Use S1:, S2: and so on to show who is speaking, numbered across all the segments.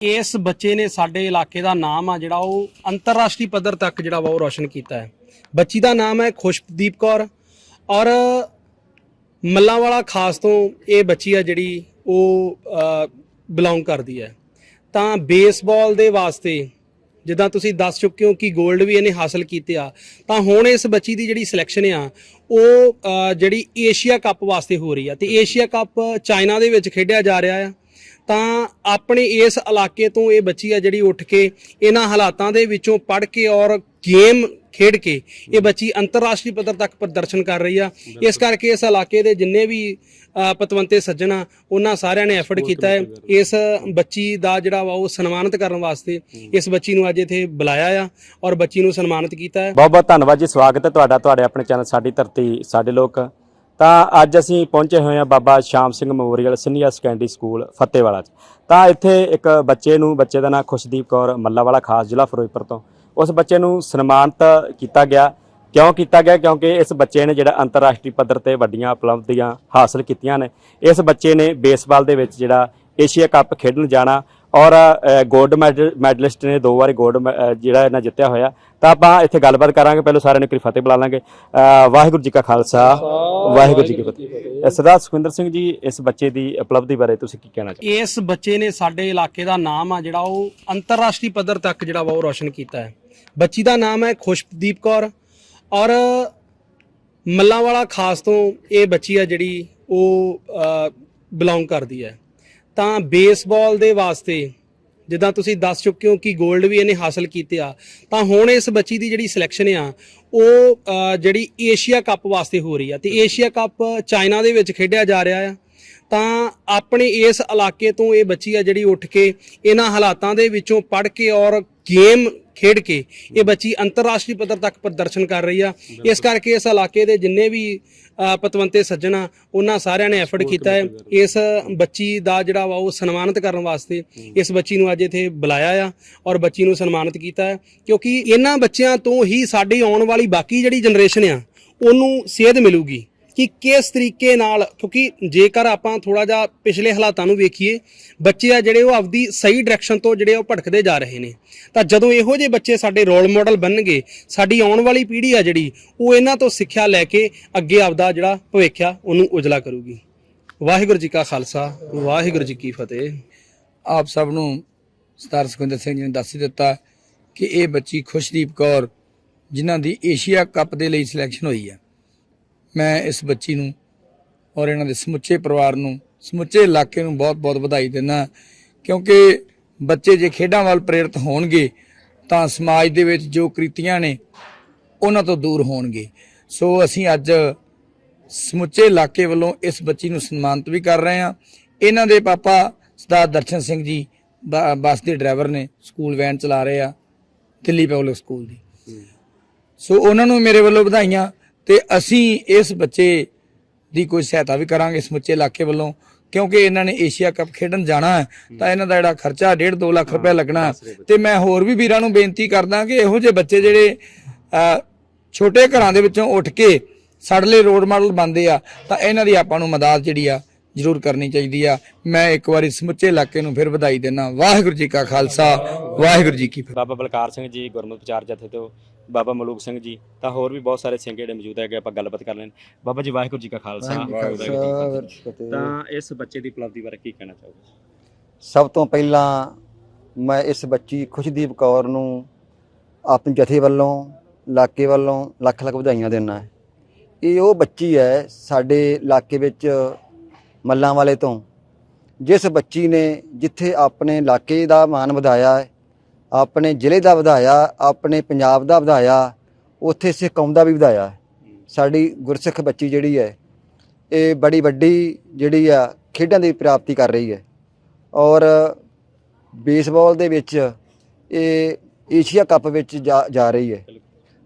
S1: ਇਸ ਬੱਚੇ ਨੇ ਸਾਡੇ ਇਲਾਕੇ ਦਾ ਨਾਮ ਆ ਜਿਹੜਾ ਉਹ ਅੰਤਰਰਾਸ਼ਟਰੀ ਪੱਧਰ ਤੱਕ ਜਿਹੜਾ ਵਾ ਉਹ ਰੌਸ਼ਨ ਕੀਤਾ ਹੈ। ਬੱਚੀ ਦਾ ਨਾਮ ਹੈ ਖੁਸ਼ਦੀਪ ਕੌਰ ਔਰ ਮੱਲਾਂਵਾਲਾ ਖਾਸ ਤੋਂ ਇਹ ਬੱਚੀ ਆ ਜਿਹੜੀ ਉਹ ਬਿਲੋਂਗ ਕਰਦੀ ਹੈ। ਤਾਂ ਬੇਸਬਾਲ ਦੇ ਵਾਸਤੇ ਜਿੱਦਾਂ ਤੁਸੀਂ ਦੱਸ ਚੁੱਕੇ ਹੋ ਕਿ 골ਡ ਵੀ ਇਹਨੇ ਹਾਸਲ ਕੀਤੇ ਆ, ਤਾਂ ਹੁਣ ਇਸ ਬੱਚੀ ਦੀ ਜਿਹੜੀ ਸਿਲੈਕਸ਼ਨ ਆ, ਉਹ ਜਿਹੜੀ ਏਸ਼ੀਆ ਕੱਪ ਵਾਸਤੇ ਹੋ ਰਹੀ ਆ। ਤੇ ਏਸ਼ੀਆ ਕੱਪ ਚਾਈਨਾ ਦੇ ਵਿੱਚ ਖੇਡਿਆ ਜਾ ਰਿਹਾ ਆ। ਤਾਂ ਆਪਣੇ ਇਸ ਇਲਾਕੇ ਤੋਂ ਇਹ ਬੱਚੀ ਆ ਜਿਹੜੀ ਉੱਠ ਕੇ ਇਹਨਾਂ ਹਾਲਾਤਾਂ ਦੇ ਵਿੱਚੋਂ ਪੜ ਕੇ ਔਰ ਗੇਮ ਖੇਡ ਕੇ ਇਹ ਬੱਚੀ ਅੰਤਰਰਾਸ਼ਟਰੀ ਪੱਧਰ ਤੱਕ ਪ੍ਰਦਰਸ਼ਨ ਕਰ ਰਹੀ ਆ। ਇਸ ਕਰਕੇ ਇਸ ਇਲਾਕੇ ਦੇ ਜਿੰਨੇ ਵੀ ਪਤਵੰਤੇ ਸੱਜਣ ਉਹਨਾਂ ਸਾਰਿਆਂ ਨੇ ਐਫਰਟ ਕੀਤਾ ਹੈ। ਇਸ ਬੱਚੀ ਦਾ ਜਿਹੜਾ ਵਾ ਉਹ ਸਨਮਾਨਿਤ ਕਰਨ ਵਾਸਤੇ ਇਸ ਬੱਚੀ ਨੂੰ ਅੱਜ ਇੱਥੇ ਬੁਲਾਇਆ ਆ ਔਰ ਬੱਚੀ ਨੂੰ ਸਨਮਾਨਿਤ ਕੀਤਾ ਹੈ।
S2: ਬਹੁਤ ਬਹੁਤ ਧੰਨਵਾਦ ਜੀ ਸਵਾਗਤ ਹੈ ਤੁਹਾਡਾ ਤੁਹਾਡੇ ਆਪਣੇ ਚੈਨਲ ਸਾਡੀ ਧਰਤੀ ਸਾਡੇ ਲੋਕ। ਤਾਂ ਅੱਜ ਅਸੀਂ ਪਹੁੰਚੇ ਹੋਏ ਹਾਂ Baba Sham Singh memorial senior secondary school Fatehwala 'ਚ। ਤਾਂ ਇੱਥੇ ਇੱਕ ਬੱਚੇ ਨੂੰ, ਬੱਚੇ ਦਾ ਨਾਮ ਖੁਸ਼ਦੀਪ ਕੌਰ ਮੱਲਾਵਾਲਾ, ਖਾਸ ਜ਼ਿਲ੍ਹਾ ਫਿਰੋਜ਼ਪੁਰ ਤੋਂ। ਉਸ ਬੱਚੇ ਨੂੰ ਸਨਮਾਨਿਤ ਕੀਤਾ ਗਿਆ। ਕਿਉਂ ਕੀਤਾ ਗਿਆ? ਕਿਉਂਕਿ ਇਸ ਬੱਚੇ ਨੇ ਜਿਹੜਾ ਅੰਤਰਰਾਸ਼ਟਰੀ ਪੱਧਰ ਤੇ ਵੱਡੀਆਂ ਉਪਲਬਧੀਆਂ ਹਾਸਲ ਕੀਤੀਆਂ ਨੇ। ਇਸ ਬੱਚੇ ਨੇ ਬੇਸਬਾਲ ਦੇ ਵਿੱਚ ਜਿਹੜਾ ਏਸ਼ੀਆ ਕੱਪ ਖੇਡਣ ਜਾਣਾ ਔਰ ਗੋਲਡ ਮੈਡਲਿਸਟ ਨੇ ਦੋ ਵਾਰੀ ਗੋਲਡ ਜਿਹੜਾ ਇਹਨਾਂ ਜਿੱਤਿਆ ਹੋਇਆ। ਤਾਂ ਆਪਾਂ ਇੱਥੇ ਗੱਲਬਾਤ ਕਰਾਂਗੇ ਪਹਿਲਾਂ ਸਾਰਿਆਂ ਨੂੰ ਇੱਕ ਫਤਿਹ ਬੁਲਾ ਲਾਂਗੇ। ਵਾਹਿਗੁਰੂ ਜੀ ਕਾ ਖਾਲਸਾ ਵਾਹਿਗੁਰੂ ਜੀ ਕੀ ਫਤਿਹ। ਸਰਦਾਰ ਸੁਖਵਿੰਦਰ ਸਿੰਘ ਜੀ ਇਸ ਬੱਚੇ ਦੀ ਉਪਲਬਧੀ ਬਾਰੇ ਤੁਸੀਂ ਕੀ ਕਹਿਣਾ ਚਾਹੋਗੇ?
S1: ਇਸ ਬੱਚੇ ਨੇ ਸਾਡੇ ਇਲਾਕੇ ਦਾ ਨਾਮ ਆ ਜਿਹੜਾ ਉਹ ਅੰਤਰਰਾਸ਼ਟਰੀ ਪੱਧਰ ਤੱਕ ਜਿਹੜਾ ਵਾ ਉਹ ਰੋਸ਼ਨ ਕੀਤਾ ਹੈ। ਬੱਚੀ ਦਾ ਨਾਮ ਹੈ ਖੁਸ਼ਦੀਪ ਕੌਰ ਔਰ ਮੱਲਾਂਵਾਲਾ ਖਾਸ ਤੋਂ ਇਹ ਬੱਚੀ ਆ ਜਿਹੜੀ ਉਹ ਬਿਲੋਂਗ ਕਰਦੀ ਹੈ। ਤਾਂ ਬੇਸਬਾਲ ਦੇ ਵਾਸਤੇ ਜਿੱਦਾਂ ਤੁਸੀਂ ਦੱਸ ਚੁੱਕੇ ਹੋ ਕਿ 골ਡ ਵੀ ਇਹਨੇ ਹਾਸਲ ਕੀਤੇ ਆ, ਤਾਂ ਹੁਣ ਇਸ ਬੱਚੀ ਦੀ ਜਿਹੜੀ ਸਿਲੈਕਸ਼ਨ ਆ, ਉਹ ਜਿਹੜੀ ਏਸ਼ੀਆ ਕੱਪ ਵਾਸਤੇ ਹੋ ਰਹੀ ਆ। ਤੇ ਏਸ਼ੀਆ ਕੱਪ ਚਾਈਨਾ ਦੇ ਵਿੱਚ ਖੇਡਿਆ ਜਾ ਰਿਹਾ ਆ। ਤਾਂ ਆਪਣੇ ਇਸ ਇਲਾਕੇ ਤੋਂ ਇਹ ਬੱਚੀ ਆ ਜਿਹੜੀ ਉੱਠ ਕੇ ਇਹਨਾਂ ਹਾਲਾਤਾਂ ਦੇ ਵਿੱਚੋਂ ਪੜ ਕੇ ਔਰ ਗੇਮ ਖੇਡ ਕੇ ਇਹ ਬੱਚੀ ਅੰਤਰਰਾਸ਼ਟਰੀ ਪੱਧਰ ਤੱਕ ਪ੍ਰਦਰਸ਼ਨ ਕਰ ਰਹੀ ਆ। ਇਸ ਕਰਕੇ ਇਸ ਇਲਾਕੇ ਦੇ ਜਿੰਨੇ ਵੀ ਪਤਵੰਤੇ ਸੱਜਣ ਉਹਨਾਂ ਸਾਰਿਆਂ ਨੇ ਐਫਰਟ ਕੀਤਾ ਹੈ। ਇਸ ਬੱਚੀ ਦਾ ਜਿਹੜਾ ਵਾ ਉਹ ਸਨਮਾਨਿਤ ਕਰਨ ਵਾਸਤੇ ਇਸ ਬੱਚੀ ਨੂੰ ਅੱਜ ਇੱਥੇ ਬੁਲਾਇਆ ਆ ਔਰ ਬੱਚੀ ਨੂੰ ਸਨਮਾਨਿਤ ਕੀਤਾ ਹੈ। ਕਿਉਂਕਿ ਇਹਨਾਂ ਬੱਚਿਆਂ ਤੋਂ ਹੀ ਸਾਡੀ ਆਉਣ ਵਾਲੀ ਬਾਕੀ ਜਿਹੜੀ ਜਨਰੇਸ਼ਨ ਆ ਉਹਨੂੰ ਸੇਧ ਮਿਲੂਗੀ। ਕਿ ਕਿਸ ਤਰੀਕੇ ਨਾਲ, ਕਿਉਂਕਿ ਜੇਕਰ ਆਪਾਂ ਥੋੜਾ ਜਿਹਾ ਪਿਛਲੇ ਹਾਲਾਤਾਂ ਨੂੰ ਵੇਖੀਏ, ਬੱਚੇ ਆ ਜਿਹੜੇ ਉਹ ਆਪਦੀ ਸਹੀ ਡਾਇਰੈਕਸ਼ਨ ਤੋਂ ਜਿਹੜੇ ਉਹ ਭਟਕਦੇ ਜਾ ਰਹੇ ਨੇ। ਤਾਂ ਜਦੋਂ ਇਹੋ ਜਿਹੇ ਬੱਚੇ ਸਾਡੇ ਰੋਲ ਮਾਡਲ ਬਣਨਗੇ, ਸਾਡੀ ਆਉਣ ਵਾਲੀ ਪੀੜ੍ਹੀ ਆ ਜਿਹੜੀ, ਉਹ ਇਹਨਾਂ ਤੋਂ ਸਿੱਖਿਆ ਲੈ ਕੇ ਅੱਗੇ ਆਪਦਾ ਜਿਹੜਾ ਭਵਿੱਖ ਆ, ਉਹਨੂੰ ਉਜਲਾ ਕਰੂਗੀ। ਵਾਹਿਗੁਰੂ ਜੀ ਕਾ ਖਾਲਸਾ, ਵਾਹਿਗੁਰੂ ਜੀ ਕੀ ਫਤਿਹ।
S3: ਆਪ ਸਭ ਨੂੰ ਸਰਦਾਰ ਸੁਖਵਿੰਦਰ ਸਿੰਘ ਜੀ ਨੇ ਦੱਸ ਦਿੱਤਾ ਕਿ ਇਹ ਬੱਚੀ ਖੁਸ਼ਦੀਪ ਕੌਰ, ਜਿਨ੍ਹਾਂ ਦੀ ਏਸ਼ੀਆ ਕੱਪ ਦੇ ਲਈ ਸਿਲੈਕਸ਼ਨ ਹੋਈ ਹੈ ਮੈਂ ਇਸ ਬੱਚੀ ਨੂੰ ਔਰ ਇਹਨਾਂ ਦੇ ਸਮੁੱਚੇ ਪਰਿਵਾਰ ਨੂੰ ਸਮੁੱਚੇ ਇਲਾਕੇ ਨੂੰ ਬਹੁਤ-ਬਹੁਤ ਵਧਾਈ ਦਿੰਦਾ ਕਿਉਂਕਿ ਬੱਚੇ ਜੇ ਖੇਡਾਂ ਵੱਲ ਪ੍ਰੇਰਿਤ ਹੋਣਗੇ ਤਾਂ ਸਮਾਜ ਦੇ ਵਿੱਚ ਜੋ ਕ੍ਰਿਤੀਆਂ ਨੇ ਉਹਨਾਂ ਤੋਂ ਦੂਰ ਹੋਣਗੇ। ਸੋ ਅਸੀਂ ਅੱਜ ਸਮੁੱਚੇ ਇਲਾਕੇ ਵੱਲੋਂ ਇਸ ਬੱਚੀ ਨੂੰ ਸਨਮਾਨਿਤ ਵੀ ਕਰ ਰਹੇ ਹਾਂ। ਇਹਨਾਂ ਦੇ ਪਾਪਾ ਸਰਦਾਰ ਦਰਸ਼ਨ ਸਿੰਘ ਜੀ ਬੱਸ ਦੇ ਡਰਾਈਵਰ ਨੇ ਸਕੂਲ ਵੈਨ ਚਲਾ ਰਹੇ ਆ ਦਿੱਲੀ ਪਬਲਿਕ ਸਕੂਲ ਦੀ। ਸੋ ਉਹਨਾਂ ਨੂੰ ਮੇਰੇ ਵੱਲੋਂ ਵਧਾਈਆਂ। ਤੇ ਅਸੀਂ ਇਸ ਬੱਚੇ ਦੀ ਕੋਈ ਸਹਾਇਤਾ ਵੀ ਕਰਾਂਗੇ ਸਮੁੱਚੇ ਇਲਾਕੇ ਵੱਲੋਂ ਕਿਉਂਕਿ ਇਹਨਾਂ ਨੇ ਏਸ਼ੀਆ ਕੱਪ ਖੇਡਣ ਜਾਣਾ ਹੈ ਤਾਂ ਇਹਨਾਂ ਦਾ ਜਿਹੜਾ ਖਰਚਾ 1.5 2 ਲੱਖ ਰੁਪਏ ਲੱਗਣਾ ਤੇ ਮੈਂ ਹੋਰ ਵੀ ਵੀਰਾਂ ਨੂੰ ਬੇਨਤੀ ਕਰਦਾ ਕਿ ਇਹੋ ਜਿਹੇ ਬੱਚੇ ਜਿਹੜੇ ਛੋਟੇ ਘਰਾਂ ਦੇ ਵਿੱਚੋਂ ਉੱਠ ਕੇ ਸਾਡੇ ਲਈ ਰੋਲ ਮਾਡਲ ਬਣਦੇ ਆ ਤਾਂ ਇਹਨਾਂ ਦੀ ਆਪਾਂ ਨੂੰ ਮਦਦ ਜਿਹੜੀ ਆ ਜ਼ਰੂਰ ਕਰਨੀ ਚਾਹੀਦੀ ਆ। ਮੈਂ ਇੱਕ ਵਾਰੀ ਸਮੁੱਚੇ ਇਲਾਕੇ ਨੂੰ ਫਿਰ ਵਧਾਈ ਦਿੰਦਾ ਵਾਹਿਗੁਰੂ ਜੀ ਕਾ ਖਾਲਸਾ ਵਾਹਿਗੁਰੂ ਜੀ ਕੀ ਫਤਿਹ।
S2: ਬਾਬਾ ਬਲਕਾਰ ਸਿੰਘ ਜੀ ਗੁਰਮਤਿ ਪ੍ਰਚਾਰ ਜਥੇ ਤੋਂ ਬਾਬਾ ਮਲੂਕ ਸਿੰਘ ਜੀ ਤਾਂ ਹੋਰ ਵੀ ਬਹੁਤ ਸਾਰੇ ਸਿੰਘ ਜਿਹੜੇ ਮੌਜੂਦ ਹੈਗੇ ਆਪਾਂ ਗੱਲਬਾਤ ਕਰ ਲੈਣ ਬਾਬਾ ਜੀ ਵਾਹਿਗੁਰੂ ਜੀ ਕਾ ਖਾਲਸਾ। ਵਾਹਿਗੁਰੂ ਜੀ ਕੀ ਫਤਿਹ। ਤਾਂ ਇਸ ਬੱਚੇ ਦੀ ਉਪਲਬਧੀ ਬਾਰੇ ਕੀ ਕਹਿਣਾ ਚਾਹੋਗੇ?
S4: ਸਭ ਤੋਂ ਪਹਿਲਾਂ ਮੈਂ ਇਸ ਬੱਚੀ ਖੁਸ਼ਦੀਪ ਕੌਰ ਨੂੰ ਆਪਣੇ ਜਥੇ ਵੱਲੋਂ ਇਲਾਕੇ ਵੱਲੋਂ ਲੱਖ ਲੱਖ ਵਧਾਈਆਂ ਦਿੰਦਾ ਹੈ। ਇਹ ਉਹ ਬੱਚੀ ਹੈ ਸਾਡੇ ਇਲਾਕੇ ਵਿੱਚ ਮੱਲਾਂ ਵਾਲੇ ਤੋਂ। ਜਿਸ ਬੱਚੀ ਨੇ ਜਿੱਥੇ ਆਪਣੇ ਇਲਾਕੇ ਦਾ ਮਾਣ ਵਧਾਇਆ ਹੈ ਆਪਣੇ ਜ਼ਿਲ੍ਹੇ ਦਾ ਵਧਾਇਆ, ਆਪਣੇ ਪੰਜਾਬ ਦਾ ਵਧਾਇਆ, ਉੱਥੇ ਸਿੱਖ ਕੌਮ ਦਾ ਵੀ ਵਧਾਇਆ। ਸਾਡੀ ਗੁਰਸਿੱਖ ਬੱਚੀ ਜਿਹੜੀ ਹੈ, ਇਹ ਬੜੀ ਵੱਡੀ ਜਿਹੜੀ ਆ ਖੇਡਾਂ ਦੀ ਪ੍ਰਾਪਤੀ ਕਰ ਰਹੀ ਹੈ। ਔਰ ਬੇਸਬਾਲ ਦੇ ਵਿੱਚ ਇਹ ਏਸ਼ੀਆ ਕੱਪ ਵਿੱਚ ਜਾ ਜਾ ਰਹੀ ਹੈ।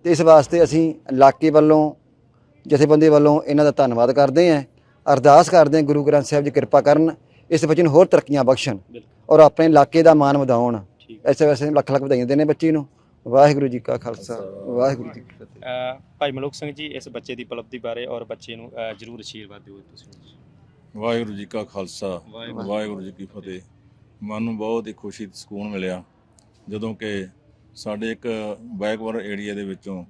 S4: ਤੇ ਇਸ ਵਾਸਤੇ ਅਸੀਂ ਇਲਾਕੇ ਵੱਲੋਂ, ਜਥੇਬੰਦੀ ਵੱਲੋਂ ਇਹਨਾਂ ਦਾ ਧੰਨਵਾਦ ਕਰਦੇ ਹਾਂ। ਅਰਦਾਸ ਕਰਦੇ ਹਾਂ ਗੁਰੂ ਗ੍ਰੰਥ ਸਾਹਿਬ ਜੀ ਕਿਰਪਾ ਕਰਨ ਇਸ ਬੱਚੇ ਨੂੰ ਹੋਰ ਤਰੱਕੀਆਂ ਬਖਸ਼ਣ ਔਰ ਆਪਣੇ ਇਲਾਕੇ ਦਾ ਮਾਣ ਵਧਾਉਣ।
S2: ਠੀਕ।
S4: ਐਸੇ ਵੈਸੇ ਲੱਖ ਲੱਖ ਵਧਾਈਆਂ ਦੇਣੇ ਬੱਚੀ ਨੂੰ। ਵਾਹਿਗੁਰੂ ਜੀ ਕਾ ਖਾਲਸਾ। ਵਾਹਿਗੁਰੂ ਜੀ ਕੀ ਫਤਿਹ।
S2: ਅਹ ਭਾਈ ਮਲੂਕ ਸਿੰਘ ਜੀ ਇਸ ਬੱਚੇ ਦੀ ਉਪਲਬਧੀ ਬਾਰੇ ਔਰ ਬੱਚੇ ਨੂੰ ਜ਼ਰੂਰ ਅਸ਼ੀਰਵਾਦ ਦਿਓ ਤੁਸੀਂ।
S5: ਵਾਹਿਗੁਰੂ ਜੀ ਕਾ ਖਾਲਸਾ।
S2: ਵਾਹਿਗੁਰੂ।
S5: ਵਾਹਿਗੁਰੂ ਜੀ ਕੀ ਫਤਿਹ। ਮਨ ਨੂੰ ਬਹੁਤ ਹੀ ਖੁਸ਼ੀ ਤੇ ਸਕੂਨ ਮਿਲਿਆ। ਜਦੋਂ ਕਿ ਸਾਡੇ ਇੱਕ ਬੈਕਵਰਡ ਏਰੀਆ ਦੇ ਵਿੱਚੋਂ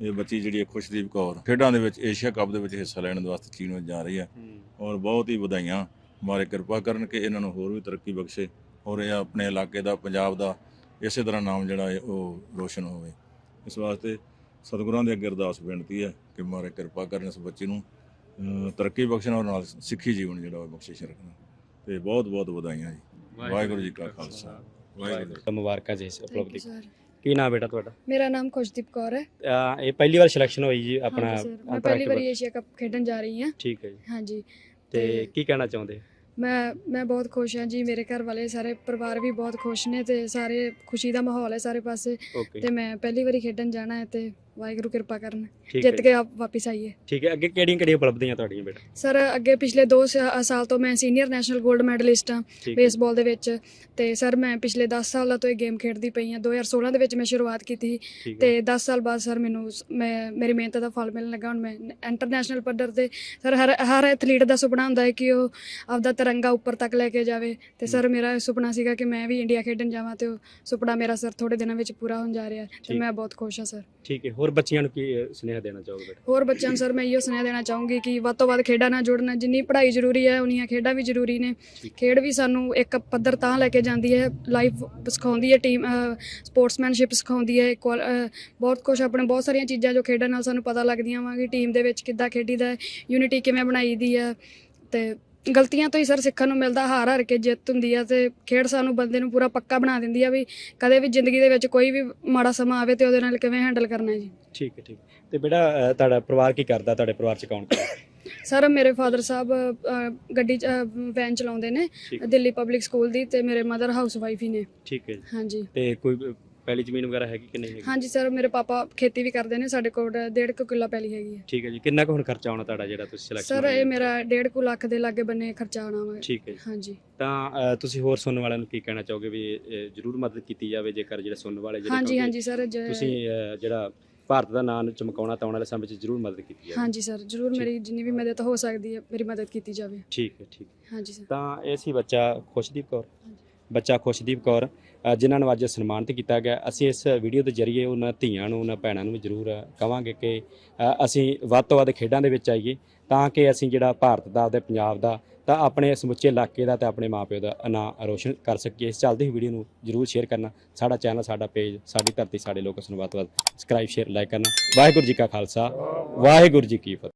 S5: ਇਹ ਬੱਚੀ ਜਿਹੜੀ ਹੈ ਖੁਸ਼ਦੀਪ ਕੌਰ ਖੇਡਾਂ ਦੇ ਵਿੱਚ ਏਸ਼ੀਆ ਕੱਪ ਦੇ ਵਿੱਚ ਹਿੱਸਾ ਲੈਣ ਦੇ ਵਾਸਤੇ ਚੀਨ ਵਿੱਚ ਜਾ ਰਹੀ ਹੈ। ਔਰ ਬਹੁਤ ਹੀ ਵਧਾਈਆਂ ਮਾਰੇ ਕਿਰਪਾ ਕਰਨ ਕਿ ਇਹਨਾਂ ਨੂੰ ਹੋਰ ਵੀ ਤਰੱਕੀ ਬਖਸ਼ੇ ਔਰ ਇਹ ਆਪਣੇ ਇਲਾਕੇ ਦਾ ਪੰਜਾਬ ਦਾ ਇਸੇ ਤਰ੍ਹਾਂ ਨਾਮ ਜਿਹੜਾ ਹੈ ਉਹ ਰੋਸ਼ਨ ਹੋਵੇ। ਇਸ ਵਾਸਤੇ ਸਤਿਗੁਰਾਂ ਦੇ ਅੱਗੇ ਅਰਦਾਸ ਬੇਨਤੀ ਹੈ ਕਿ ਮਾਰੇ ਕਿਰਪਾ ਕਰਨ ਇਸ ਬੱਚੀ ਨੂੰ ਤਰੱਕੀ ਬਖਸ਼ਣ ਔਰ ਨਾਲ ਸਿੱਖੀ ਜੀਵਨ ਜਿਹੜਾ ਉਹ ਬਖਸ਼ਿਸ਼ ਰੱਖਣਾ। ਤੇ ਬਹੁਤ ਬਹੁਤ ਵਧਾਈਆਂ ਜੀ। ਵਾਹਿਗੁਰੂ ਜੀ ਕਾ ਖਾਲਸਾ। ਵਾਹਿਗੁਰੂ ਜੀ
S2: ਮੁਬਾਰਕਾਂ ਜੀ ਇਸ ਉਪਲਬਧੀ ਕੀ ਨਾਮ ਬੇਟਾ ਤੁਹਾਡਾ?
S6: ਮੇਰਾ ਨਾਮ ਖੁਸ਼ਦੀਪ ਕੌਰ ਹੈ।
S2: ਅਹ ਇਹ ਪਹਿਲੀ ਵਾਰ ਸਿਲੈਕਸ਼ਨ ਹੋਈ ਜੀ ਆਪਣਾ
S6: ਹਾਂਜੀ ਮੈਂ ਪਹਿਲੀ
S2: ਅੰਤਰਰਾਸ਼ਟਰੀ
S6: ਵਾਰੀ ਏਸ਼ੀਆ ਕੱਪ ਖੇਡਣ ਜਾ ਰਹੀ ਹਾਂ।
S2: ਠੀਕ ਹੈ ਜੀ।
S6: ਹਾਂਜੀ।
S2: ਤੇ
S6: ਤੇ-
S2: ਕੀ ਕਹਿਣਾ ਚਾਹੁੰਦੇ?
S6: ਮੈਂ ਮੈਂ ਬਹੁਤ ਖੁਸ਼ ਹਾਂ ਜੀ ਮੇਰੇ ਘਰ ਵਾਲੇ ਸਾਰੇ ਪਰਿਵਾਰ ਵੀ ਬਹੁਤ ਖੁਸ਼ ਨੇ ਤੇ ਸਾਰੇ ਖੁਸ਼ੀ ਦਾ ਮਾਹੌਲ ਹੈ ਸਾਰੇ ਪਾਸੇ।
S2: ਓਕੇ
S6: ਤੇ ਮੈਂ ਪਹਿਲੀ ਵਾਰੀ ਖੇਡਣ ਜਾਣਾ ਹੈ ਤੇ ਵਾਹਿਗੁਰੂ ਕਿਰਪਾ ਕਰਨ।
S2: ਠੀਕ
S6: ਜਿੱਤ ਕੇ ਆਪ ਵਾਪਿਸ ਆਈਏ।
S2: ਠੀਕ ਹੈ ਅੱਗੇ ਕਿਹੜੀਆਂ ਕਿਹੜੀਆਂ ਉਪਲਬਧੀਆਂ ਤੁਹਾਡੀਆਂ ਬੇਟਾ?
S6: ਸਰ ਅੱਗੇ ਪਿਛਲੇ 2 ਸਾਲ ਤੋਂ ਮੈਂ ਸੀਨੀਅਰ ਨੈਸ਼ਨਲ 골ਡ ਮੈਡਲਿਸਟ ਹਾਂ
S2: ਠੀਕ ਹੈ।
S6: ਬੇਸਬਾਲ ਦੇ ਵਿੱਚ। ਤੇ ਸਰ ਮੈਂ ਪਿਛਲੇ 10 ਸਾਲਾਂ ਤੋਂ ਇਹ ਗੇਮ ਖੇਡਦੀ ਪਈ ਹਾਂ। 2016 ਦੇ ਵਿੱਚ ਮੈਂ ਸ਼ੁਰੂਆਤ ਕੀਤੀ ਸੀ।
S2: ਠੀਕ ਹੈ।
S6: ਤੇ 10 ਸਾਲ ਬਾਅਦ ਸਰ ਮੈਨੂੰ ਸ- ਮੈਂ ਮੇਰੀ ਮਿਹਨਤ ਦਾ ਫਲ ਮਿਲਣ ਲੱਗਾ। ਹੁਣ ਮੈਂ ਇੰਟਰਨੈਸ਼ਨਲ ਪੱਧਰ ਤੇ ਸਰ ਹਰ ਹਰ ਐਥਲੀਟ ਦਾ ਸੁਪਨਾ ਹੁੰਦਾ ਹੈ ਕਿ ਉਹ ਆਪਦਾ ਤਿਰੰਗਾ ਉੱਪਰ ਤੱਕ ਲੈ ਕੇ ਜਾਵੇ। ਤੇ ਸਰ ਮੇਰਾ ਇਹ ਸੁਪਨਾ ਸੀਗਾ ਕਿ ਮੈਂ ਵੀ ਇੰਡੀਆ ਖੇਡਣ ਜਾਵਾਂ ਤੇ ਉਹ ਸੁਪਨਾ ਮੇਰਾ ਸਰ ਥੋੜੇ ਦਿਨਾਂ ਵਿੱਚ ਪੂਰਾ ਹੋਣ ਜਾ ਰਿਹਾ। ਹੈ ਤੇ
S2: ਠੀਕ।
S6: ਮੈਂ ਬਹੁਤ ਖੁਸ਼ ਹਾਂ ਸਰ।
S2: ਠੀਕ ਹੈ ਹੋਰ ਬੱਚਿਆਂ ਨੂੰ ਕੀ ਸੁਨੇਹਾ ਦੇਣਾ ਚਾਹੋਗੇ ਬੇਟਾ
S6: ਹੋਰ ਬੱਚਿਆਂ ਨੂੰ ਸਰ ਮੈਂ ਇਹੋ ਸੁਨੇਹਾ ਦੇਣਾ ਚਾਹੂੰਗੀ ਕਿ ਵੱਧ ਤੋਂ ਵੱਧ ਖੇਡਾਂ ਨਾਲ ਜੁੜਨਾ ਜਿੰਨੀ ਪੜ੍ਹਾਈ ਜ਼ਰੂਰੀ ਹੈ ਉਨੀਆਂ ਖੇਡਾਂ ਵੀ ਜ਼ਰੂਰੀ ਨੇ। ਖੇਡ ਵੀ ਸਾਨੂੰ ਇੱਕ ਪੱਧਰ ਤਾਂ ਲੈ ਕੇ ਜਾਂਦੀ ਹੈ ਲਾਈਫ ਸਿਖਾਉਂਦੀ ਹੈ ਟੀਮ ਸਪੋਰਟਸਮੈਨਸ਼ਿਪ ਸਿਖਾਉਂਦੀ ਹੈ ਬਹੁਤ ਕੁਝ ਆਪਣੇ ਬਹੁਤ ਸਾਰੀਆਂ ਚੀਜ਼ਾਂ ਜੋ ਖੇਡਾਂ ਨਾਲ ਸਾਨੂੰ ਪਤਾ ਲੱਗਦੀਆਂ ਵਾ ਕਿ ਟੀਮ ਦੇ ਵਿੱਚ ਕਿੱਦਾਂ ਖੇਡੀਦਾ ਹੈ ਯੂਨਿਟੀ ਕਿਵੇਂ ਬਣਾਈਦੀ ਹੈ ਤੇ ਗਲਤੀਆਂ ਤੋਂ ਹੀ ਸਰ ਸਿੱਖਣ ਨੂੰ ਮਿਲਦਾ ਹਾਰ ਹਾਰ ਕੇ ਜਿੱਤ ਹੁੰਦੀ ਆ ਤੇ ਖੇਡ ਸਾਨੂੰ ਬੰਦੇ ਨੂੰ ਪੂਰਾ ਪੱਕਾ ਬਣਾ ਦਿੰਦੀ ਆ ਵੀ ਕਦੇ ਵੀ ਜ਼ਿੰਦਗੀ ਦੇ ਵਿੱਚ ਕੋਈ ਵੀ ਮਾੜਾ ਸਮਾਂ ਆਵੇ ਤੇ ਉਹਦੇ ਨਾਲ ਕਿਵੇਂ ਹੈਂਡਲ ਕਰਨਾ ਹੈ ਜੀ।
S2: ਠੀਕ ਹੈ ਠੀਕ। ਤੇ ਬੇਟਾ ਤੁਹਾਡਾ ਪਰਿਵਾਰ ਕੀ ਕਰਦਾ? ਤੁਹਾਡੇ ਪਰਿਵਾਰ ਚ ਕੌਣ ਕੌਣ ਹੈ?
S6: ਸਰ ਮੇਰੇ ਫਾਦਰ ਸਾਹਿਬ ਅ, ਗੱਡੀ ਚ, ਅ, ਵੈਨ ਚਲਾਉਂਦੇ ਨੇ
S2: ਠੀਕ ਹੈ।
S6: ਦਿੱਲੀ ਪਬਲਿਕ ਸਕੂਲ ਦੀ ਤੇ ਮੇਰੇ ਮਦਰ ਹਾਊਸ ਵਾਈਫ ਹੀ ਨੇ।
S2: ਠੀਕ ਹੈ ਜੀ।
S6: ਹਾਂਜੀ।
S2: ਤੇ ਕੋਈ ਪਹਿਲੀ ਜ਼ਮੀਨ ਵਗੈਰਾ ਹੈਗੀ ਕਿ ਨਹੀਂ ਹੈਗੀ?
S6: ਹਾਂਜੀ ਸਰ ਮੇਰੇ ਪਾਪਾ ਖੇਤੀ ਵੀ ਕਰਦੇ ਨੇ ਸਾਡੇ ਕੋਲ ਡੇਢ ਕੁ ਕਿੱਲਾ ਪੈਲੀ ਹੈਗੀ ਹੈ।
S2: ਠੀਕ ਹੈ ਜੀ ਕਿੰਨਾ ਕੁ ਹੁਣ ਖਰਚਾ ਆਉਣਾ ਤੁਹਾਡਾ ਜਿਹੜਾ ਤੁਸੀਂ ਸਿਲੈਕਸ਼ਨ
S6: ਸਰ ਇਹ ਮੇਰਾ ਡੇਢ ਕੁ ਲੱਖ ਦੇ ਲਾਗੇ ਬੰਨੇ ਖਰਚਾ ਆਉਣਾ ਵਾ।
S2: ਠੀਕ ਹੈ ਜੀ।
S6: ਹਾਂਜੀ।
S2: ਤਾਂ ਤੁਸੀਂ ਹੋਰ ਸੁਣਨ ਵਾਲਿਆਂ ਨੂੰ ਕੀ ਕਹਿਣਾ ਚਾਹੋਗੇ ਵੀ ਜ਼ਰੂਰ ਮਦਦ ਕੀਤੀ ਜਾਵੇ ਜੇਕਰ ਜਿਹੜੇ ਸੁਣਨ ਵਾਲੇ ਜਿਹੜੇ
S6: ਹਾਂਜੀ ਹਾਂਜੀ ਸਰ ਜ-
S2: ਤੁਸੀਂ ਜਿਹੜਾ ਭਾਰਤ ਦਾ ਨਾਮ ਚਮਕਾਉਣਾ ਤਾਂ ਆਉਣ ਵਾਲੇ ਸਮੇਂ ਜ਼ਰੂਰ ਮਦਦ ਕੀਤੀ ਜਾਵੇ।
S6: ਹਾਂਜੀ ਸਰ ਜ਼ਰੂਰ। ਮੇਰੀ ਜਿੰਨੀ ਵੀ ਮਦਦ ਹੋ ਸਕਦੀ ਹੈ ਮੇਰੀ ਮਦਦ ਕੀਤੀ ਜਾਵੇ।
S2: ਠੀਕ ਹੈ ਠੀਕ ਹੈ।
S6: ਹਾਂਜੀ ਸਰ।
S2: ਤਾਂ ਇਹ ਸੀ ਬੱਚਾ ਖੁਸ਼ਦੀਪ ਕੌਰ। ਬੱਚਾ ਖੁਸ਼ਦੀਪ ਕੌਰ ਜਿਨ੍ਹਾਂ ਨੂੰ ਅੱਜ ਸਨਮਾਨਿਤ ਕੀਤਾ ਗਿਆ। ਅਸੀਂ ਇਸ ਵੀਡੀਓ ਦੇ ਜ਼ਰੀਏ ਉਹਨਾਂ ਧੀਆਂ ਨੂੰ ਉਹਨਾਂ ਭੈਣਾਂ ਨੂੰ ਵੀ ਜ਼ਰੂਰ ਅ, ਕਵਾਂਗੇ ਕਿ ਅਸੀਂ ਵੱਧ ਤੋਂ ਵੱਧ ਖੇਡਾਂ ਦੇ ਵਿੱਚ ਆਈਏ ਤਾਂ ਕਿ ਅਸੀਂ ਜਿਹੜਾ ਭਾਰਤ ਦਾ ਤੇ ਪੰਜਾਬ ਦਾ ਤਾਂ ਆਪਣੇ ਸਮੁੱਚੇ ਇਲਾਕੇ ਦਾ ਤੇ ਆਪਣੇ ਮਾਪਿਓ ਦਾ ਨਾਂ ਰੋਸ਼ਨ ਕਰ ਸਕੀਏ। ਇਸ ਚੱਲਦੀ ਹੋਈ ਵੀਡੀਓ ਨੂੰ ਜ਼ਰੂਰ ਸ਼ੇਅਰ ਕਰਨਾ। ਸਾਡਾ ਚੈਨਲ ਸਾਡਾ ਪੇਜ ਸਾਡੀ ਧਰਤੀ ਸਾਡੇ ਲੋਕ ਨੂੰ ਵੱਧ ਤੋਂ ਵੱਧ ਸਬਸਕ੍ਰਾਈਬ ਸ਼ੇਅਰ ਲਾਈਕ ਕਰਨਾ। ਵਾਹਿਗੁਰੂ ਜੀ ਕਾ ਖਾਲਸਾ ਵਾਹਿਗੁਰੂ ਜੀ ਕੀ ਫਤਿਹ।